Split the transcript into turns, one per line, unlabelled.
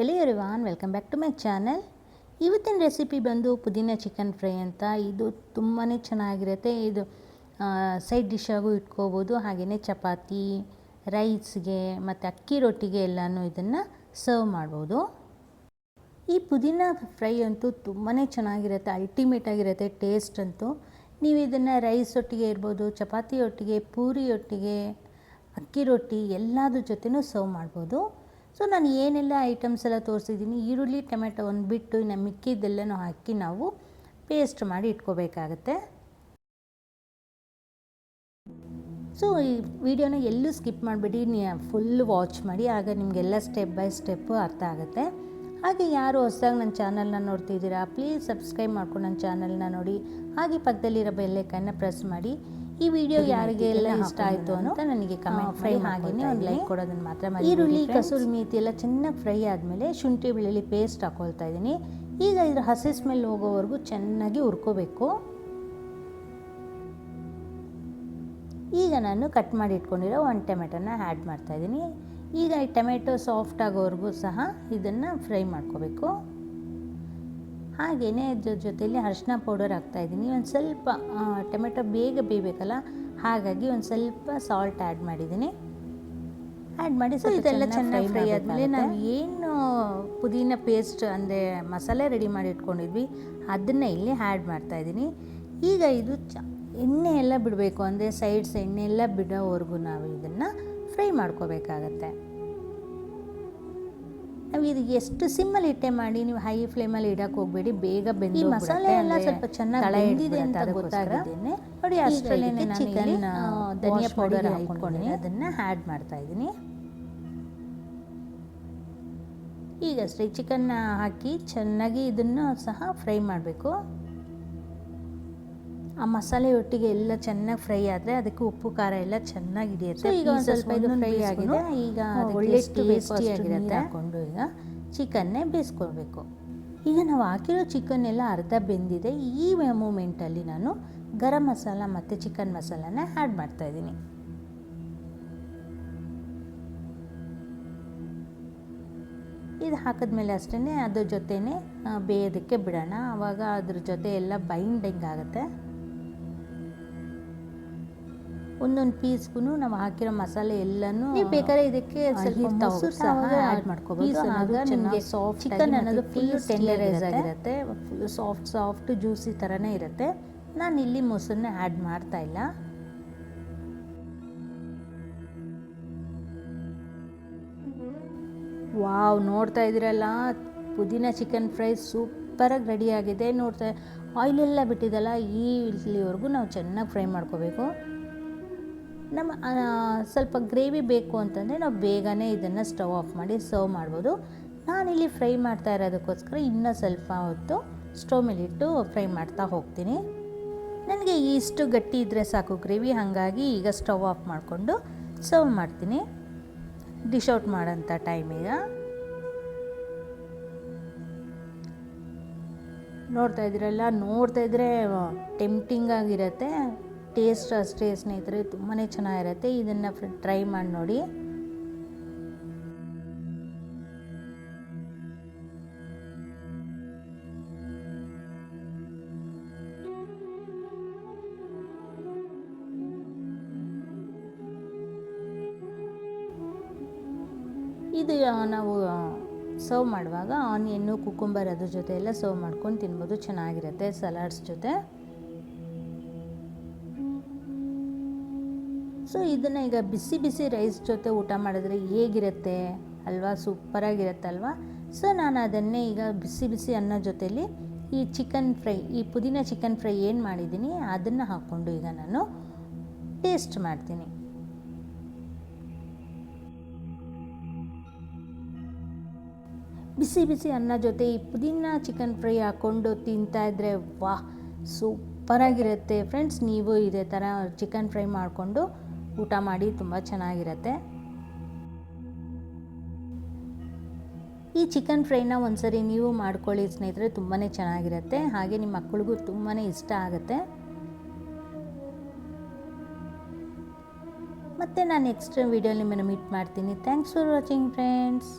Hello everyone welcome back to my channel ಇವತ್ತಿನ recipe ಬಂದು ಪುದೀನ ಚಿಕನ್ ಫ್ರೈ ಅಂತ. ಇದು ತುಂಬಾ ಚೆನ್ನಾಗಿರುತ್ತೆ. ಇದು ಸೈಡ್ ಡಿಶ್ಶಾಗೂ ಇಟ್ಕೋಬೋದು. ಹಾಗೆಯೇ ಚಪಾತಿ ರೈಸ್ಗೆ ಮತ್ತು ಅಕ್ಕಿ ರೊಟ್ಟಿಗೆ ಎಲ್ಲನೂ ಇದನ್ನು ಸರ್ವ್ ಮಾಡ್ಬೋದು. ಈ ಪುದೀನ ಫ್ರೈ ಅಂತೂ ತುಂಬಾ ಚೆನ್ನಾಗಿರುತ್ತೆ. ಅಲ್ಟಿಮೇಟ್ ಆಗಿರುತ್ತೆ ಟೇಸ್ಟ್ ಅಂತೂ. ನೀವು ಇದನ್ನು ರೈಸ್ ಒಟ್ಟಿಗೆ ಇರ್ಬೋದು, ಚಪಾತಿ ಒಟ್ಟಿಗೆ, ಪೂರಿ ಒಟ್ಟಿಗೆ, ಅಕ್ಕಿ ರೊಟ್ಟಿ ಎಲ್ಲದ್ರ ಜೊತೆನೂ ಸರ್ವ್ ಮಾಡ್ಬೋದು. ಸೊ ನಾನು ಏನೆಲ್ಲ ಐಟಮ್ಸ್ ಎಲ್ಲ ತೋರಿಸಿದ್ದೀನಿ? ಈರುಳ್ಳಿ, ಟೊಮೆಟೊ ಒಂದು ಬಿಟ್ಟು ಇನ್ನು ಮಿಕ್ಕಿದ್ದೆಲ್ಲನೂ ಹಾಕಿ ನಾವು ಪೇಸ್ಟ್ ಮಾಡಿ ಇಟ್ಕೋಬೇಕಾಗತ್ತೆ. ಸೊ ಈ ವಿಡಿಯೋನ ಎಲ್ಲೂ ಸ್ಕಿಪ್ ಮಾಡಿಬಿಡಿ. ಫುಲ್ ವಾಚ್ ಮಾಡಿ, ಆಗ ನಿಮಗೆಲ್ಲ ಸ್ಟೆಪ್ ಬೈ ಸ್ಟೆಪ್ಪು ಅರ್ಥ ಆಗುತ್ತೆ. ಹಾಗೆ ಯಾರು ಹೊಸದಾಗಿ ನನ್ನ ಚಾನಲ್ನ ನೋಡ್ತಿದ್ದೀರಾ ಪ್ಲೀಸ್ ಸಬ್ಸ್ಕ್ರೈಬ್ ಮಾಡ್ಕೊಂಡು ನನ್ನ ಚಾನಲ್ನ ನೋಡಿ. ಹಾಗೆ ಪಕ್ಕದಲ್ಲಿರೋ ಬೆಲ್ಲೈಕನ್ನ ಪ್ರೆಸ್ ಮಾಡಿ. ಈ ವಿಡಿಯೋ ಯಾರಿಗೆ ಎಲ್ಲ ಇಷ್ಟ ಆಯಿತು ಅಂತ ನನಗೆ ಕಮೆಂಟ್ ಫ್ರೈ ಹಾಗೆಯೇ ಒಂದು ಲೈಕ್ ಕೊಡೋದನ್ನು ಮಾತ್ರ ಈರುಳ್ಳಿ ಕಸೂರಿ ಮೇತಿ ಎಲ್ಲ ಚೆನ್ನಾಗಿ ಫ್ರೈ ಆದಮೇಲೆ ಶುಂಠಿ ಬೆಳ್ಳುಳ್ಳಿ ಪೇಸ್ಟ್ ಹಾಕೊಳ್ತಾ ಇದ್ದೀನಿ. ಈಗ ಇದ್ರ ಹಸಿ ಸ್ಮೆಲ್ ಹೋಗೋವರೆಗೂ ಚೆನ್ನಾಗಿ ಹುರ್ಕೋಬೇಕು. ಈಗ ನಾನು ಕಟ್ ಮಾಡಿ ಇಟ್ಕೊಂಡಿರೋ ಒಂದು ಟೊಮೆಟೊನ ಆ್ಯಡ್ ಮಾಡ್ತಾಯಿದ್ದೀನಿ ಈಗ ಈ ಟೊಮೆಟೊ ಸಾಫ್ಟ್ ಆಗೋವರೆಗೂ ಸಹ ಇದನ್ನು ಫ್ರೈ ಮಾಡ್ಕೋಬೇಕು. ಹಾಗೆಯೇ ಅದ್ರ ಜೊತೆಯಲ್ಲಿ ಅರಿಶಿನ ಪೌಡರ್ ಹಾಕ್ತಾಯಿದ್ದೀನಿ ಒಂದು ಸ್ವಲ್ಪ ಟೊಮೆಟೊ ಬೇಗ ಬೇಯಬೇಕಲ್ಲ ಹಾಗಾಗಿ ಒಂದು ಸ್ವಲ್ಪ ಸಾಲ್ಟ್ ಆ್ಯಡ್ ಮಾಡಿದ್ದೀನಿ. ಆ್ಯಡ್ ಮಾಡಿ ಸೊ ಇದೆಲ್ಲ ಚೆನ್ನಾಗಿ ಫ್ರೈ ಆದಮೇಲೆ ನಾವು ಏನು ಪುದೀನ ಪೇಸ್ಟ್ ಅಂದರೆ ಮಸಾಲೆ ರೆಡಿ ಮಾಡಿ ಇಟ್ಕೊಂಡಿದ್ವಿ ಅದನ್ನು ಇಲ್ಲಿ ಆ್ಯಡ್ ಮಾಡ್ತಾಯಿದ್ದೀನಿ ಈಗ ಇದು ಚ ಎಣ್ಣೆ ಎಲ್ಲ ಬಿಡಬೇಕು. ಅಂದರೆ ಸೈಡ್ಸ್ ಎಣ್ಣೆ ಎಲ್ಲ ಬಿಡೋವರೆಗೂ ನಾವು ಇದನ್ನು ಫ್ರೈ ಮಾಡ್ಕೋಬೇಕಾಗತ್ತೆ. ನಾವು ಇದು ಎಷ್ಟು ಸಿಮ್ಮಲ್ಲಿ ಇಟ್ಟೆ ಮಾಡಿ ನೀವು ಹೈ ಫ್ಲೇಮಲ್ಲಿ ಇಡಕ್ಕೆ ಹೋಗಬೇಡಿ ಬೇಗ ಬೆಂದು ಈ ಮಸಾಲೆ ಎಲ್ಲ ಸ್ವಲ್ಪ ಚೆನ್ನಾಗಿ ಬೆಂದಿದೆ ಅಂತ ಗೊತ್ತಾಗಿದ್ದೇನೆ. ನೋಡಿ ಅಷ್ಟರಲ್ಲೇ ಚಿಕನ್ ಧನಿಯಾ ಪೌಡರ್ ಹಾಕ್ಕೊಂಡಿದ್ದೀನಿ. ಅದನ್ನು ಆ್ಯಡ್ ಮಾಡ್ತಾ ಇದ್ದೀನಿ. ಈಗಷ್ಟೇ ಚಿಕನ್ನ ಹಾಕಿ ಚೆನ್ನಾಗಿ ಇದನ್ನು ಸಹ ಫ್ರೈ ಮಾಡಬೇಕು. ಆ ಮಸಾಲೆ ಒಟ್ಟಿಗೆ ಎಲ್ಲ ಚೆನ್ನಾಗಿ ಫ್ರೈ ಆದರೆ ಅದಕ್ಕೆ ಉಪ್ಪು ಖಾರ ಎಲ್ಲ ಚೆನ್ನಾಗಿ ಹಿಡಿಯುತ್ತೆ. ಈಗ ಸ್ವಲ್ಪ ಇದು ಫ್ರೈ ಆಗಿದೆ. ಈಗ ಒಳ್ಳೆ ಟೇಸ್ಟಿಯಾಗಿರುತ್ತೆ ಹಾಕ್ಕೊಂಡು ಈಗ ಚಿಕನ್ನೇ ಬೇಯಿಸ್ಕೊಳ್ಬೇಕು. ಈಗ ನಾವು ಹಾಕಿರೋ ಚಿಕನ್ ಎಲ್ಲ ಅರ್ಧ ಬೆಂದಿದೆ. ಈ ಮೂಮೆಂಟಲ್ಲಿ ನಾನು ಗರಂ ಮಸಾಲ ಮತ್ತು ಚಿಕನ್ ಮಸಾಲಾನ ಆ್ಯಡ್ ಮಾಡ್ತಾಯಿದ್ದೀನಿ ಇದು ಹಾಕಿದ್ಮೇಲೆ ಅಷ್ಟೇ ಅದ್ರ ಜೊತೆನೇ ಬೇಯೋದಕ್ಕೆ ಬಿಡೋಣ. ಆವಾಗ ಅದ್ರ ಜೊತೆ ಎಲ್ಲ ಬೈಂಡಿಂಗ್ ಆಗುತ್ತೆ ಒಂದೊಂದು ಪೀಸ್ಗೂ ನಾವು ಹಾಕಿರೋ ಮಸಾಲೆ ಎಲ್ಲನೂ ಬೇಕಾದ್ರೆ ಇದಕ್ಕೆ ಮೊಸರು ಸಹ ಆ್ಯಡ್ ಮಾಡ್ಕೋಬೋದು. ಆಗ ನಿಮಗೆ ಸಾಫ್ಟ್ ಚಿಕನ್ ಅನ್ನೋದು ಫುಲ್ ಟೆಂಡರೈಸ್ ಆಗಿರುತ್ತೆ. ಸಾಫ್ಟ್ ಸಾಫ್ಟ್ ಜ್ಯೂಸಿ ಥರನೇ ಇರುತ್ತೆ. ನಾನು ಇಲ್ಲಿ ಮೊಸರನ್ನ ಆ್ಯಡ್ ಮಾಡ್ತಾ ಇಲ್ಲ. ವಾವ್ ನೋಡ್ತಾ ಇದ್ದೀರಲ್ಲ? ಪುದೀನ ಚಿಕನ್ ಫ್ರೈ ಸೂಪರಾಗಿ ರೆಡಿಯಾಗಿದೆ ನೋಡ್ತಾ ಆಯಿಲೆಲ್ಲ ಬಿಟ್ಟಿದ್ದಲ್ಲ ಈ ಇಲ್ಲಿವರೆಗೂ ನಾವು ಚೆನ್ನಾಗಿ ಫ್ರೈ ಮಾಡ್ಕೋಬೇಕು. ನಮ್ಮ ಸ್ವಲ್ಪ ಗ್ರೇವಿ ಬೇಕು ಅಂತಂದರೆ ನಾವು ಬೇಗನೆ ಇದನ್ನು ಸ್ಟವ್ ಆಫ್ ಮಾಡಿ ಸರ್ವ್ ಮಾಡ್ಬೋದು. ನಾನಿಲ್ಲಿ ಫ್ರೈ ಮಾಡ್ತಾ ಇರೋದಕ್ಕೋಸ್ಕರ ಇನ್ನೂ ಸ್ವಲ್ಪ ಹೊತ್ತು ಸ್ಟವ್ ಮೇಲಿಟ್ಟು ಫ್ರೈ ಮಾಡ್ತಾ ಹೋಗ್ತೀನಿ. ನನಗೆ ಇಷ್ಟು ಗಟ್ಟಿ ಇದ್ದರೆ ಸಾಕು ಗ್ರೇವಿ, ಹಾಗಾಗಿ ಈಗ ಸ್ಟವ್ ಆಫ್ ಮಾಡಿಕೊಂಡು ಸರ್ವ್ ಮಾಡ್ತೀನಿ. ಡಿಶ್ ಔಟ್ ಮಾಡೋಂಥ ಟೈಮೀಗ ನೋಡ್ತಾ ಇದ್ದೀರಲ್ಲ, ನೋಡ್ತಾ ಇದ್ದರೆ ಟೆಂಪ್ಟಿಂಗ್ ಆಗಿರುತ್ತೆ. ಟೇಸ್ಟ್ ಅಷ್ಟೇ ಸ್ನೇಹಿತರೆ ತುಂಬಾ ಚೆನ್ನಾಗಿರುತ್ತೆ. ಇದನ್ನು ಟ್ರೈ ಮಾಡಿ ನೋಡಿ. ಇದು ನಾವು ಸರ್ವ್ ಮಾಡುವಾಗ ಆನಿಯನ್ನು ಕುಕುಂಬರ್ ಅದ್ರ ಜೊತೆ ಎಲ್ಲ ಸರ್ವ್ ಮಾಡ್ಕೊಂಡು ತಿನ್ಬೋದು. ಚೆನ್ನಾಗಿರುತ್ತೆ ಸಲಾಡ್ಸ್ ಜೊತೆ. ಸೊ ಇದನ್ನು ಈಗ ಬಿಸಿ ಬಿಸಿ ರೈಸ್ ಜೊತೆ ಊಟ ಮಾಡಿದ್ರೆ ಹೇಗಿರುತ್ತೆ ಅಲ್ವಾ? ಸೂಪರಾಗಿರುತ್ತಲ್ವಾ? ಸೊ ನಾನು ಅದನ್ನೇ ಈಗ ಬಿಸಿ ಬಿಸಿ ಅನ್ನ ಜೊತೆಯಲ್ಲಿ ಈ ಚಿಕನ್ ಫ್ರೈ ಈ ಪುದೀನ ಚಿಕನ್ ಫ್ರೈ ಏನು ಮಾಡಿದ್ದೀನಿ, ಅದನ್ನು ಹಾಕ್ಕೊಂಡು ಈಗ ನಾನು ಟೇಸ್ಟ್ ಮಾಡ್ತೀನಿ. ಬಿಸಿ ಬಿಸಿ ಅನ್ನ ಜೊತೆ ಈ ಪುದೀನ ಚಿಕನ್ ಫ್ರೈ ಹಾಕ್ಕೊಂಡು ತಿಂತಾಯಿದ್ರೆ ವಾಹ್, ಸೂಪರಾಗಿರುತ್ತೆ. ಫ್ರೆಂಡ್ಸ್ ನೀವು ಇದೇ ಥರ ಚಿಕನ್ ಫ್ರೈ ಮಾಡಿಕೊಂಡು ಊಟ ಮಾಡಿ ತುಂಬ ಚೆನ್ನಾಗಿರುತ್ತೆ. ಈ ಚಿಕನ್ ಫ್ರೈನ ಒಂದ್ಸರಿ ನೀವು ಮಾಡ್ಕೊಳ್ಳಿ ಸ್ನೇಹಿತರೆ ತುಂಬಾ ಚೆನ್ನಾಗಿರುತ್ತೆ. ಹಾಗೆ ನಿಮ್ಮ ಮಕ್ಕಳಿಗೂ ತುಂಬಾ ಇಷ್ಟ ಆಗುತ್ತೆ. ಮತ್ತು ನಾನು ನೆಕ್ಸ್ಟ್ ವೀಡಿಯೋಲಿ ನಿಮ್ಮನ್ನು ಮೀಟ್ ಮಾಡ್ತೀನಿ. Thanks for watching friends